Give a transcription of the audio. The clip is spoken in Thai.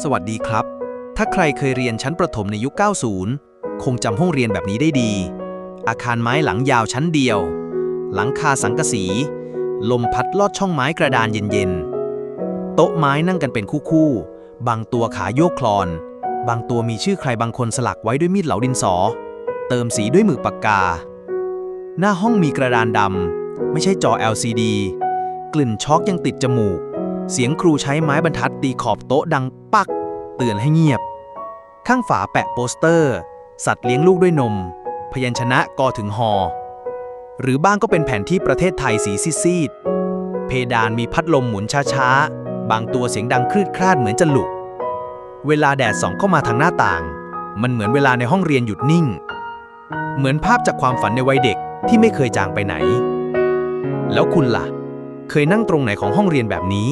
สวัสดีครับ ถ้าใครเคยเรียนชั้นประถมในยุค 90 คงจำห้องเรียนแบบนี้ได้ดี อาคารไม้หลังยาวชั้นเดียว หลังคาสังกะสี ลมพัดลอดช่องไม้กระดานเย็นๆ โต๊ะไม้นั่งกันเป็นคู่ๆ บางตัวขาโยกคลอน บางตัวมีชื่อใครบางคนสลักไว้ด้วยมีดเหลาดินสอ เติมสีด้วยหมึกปากกา หน้าห้องมีกระดานดำ ไม่ใช่จอ LCD กลิ่นช็อกยังติดจมูก เสียงครูใช้ไม้บรรทัดตีขอบโต๊ะดังปัก เตือนให้เงียบ ข้างฝาแปะโปสเตอร์ สัตว์เลี้ยงลูกด้วยนม พยัญชนะกอถึงหอ หรือบ้างก็เป็นแผนที่ประเทศไทยสีซีดเพดานมีพัดลมหมุนช้าๆ บางตัวเสียงดังคลืดคลาดเหมือนจะหลุกเวลาแดดส่องเข้ามาทางหน้าต่าง มันเหมือนเวลาในห้องเรียนหยุดนิ่ง เหมือนภาพจากความฝันในวัยเด็กที่ไม่เคยจางไปไหน แล้วคุณล่ะ เคยนั่งตรงไหนของห้องเรียนแบบนี้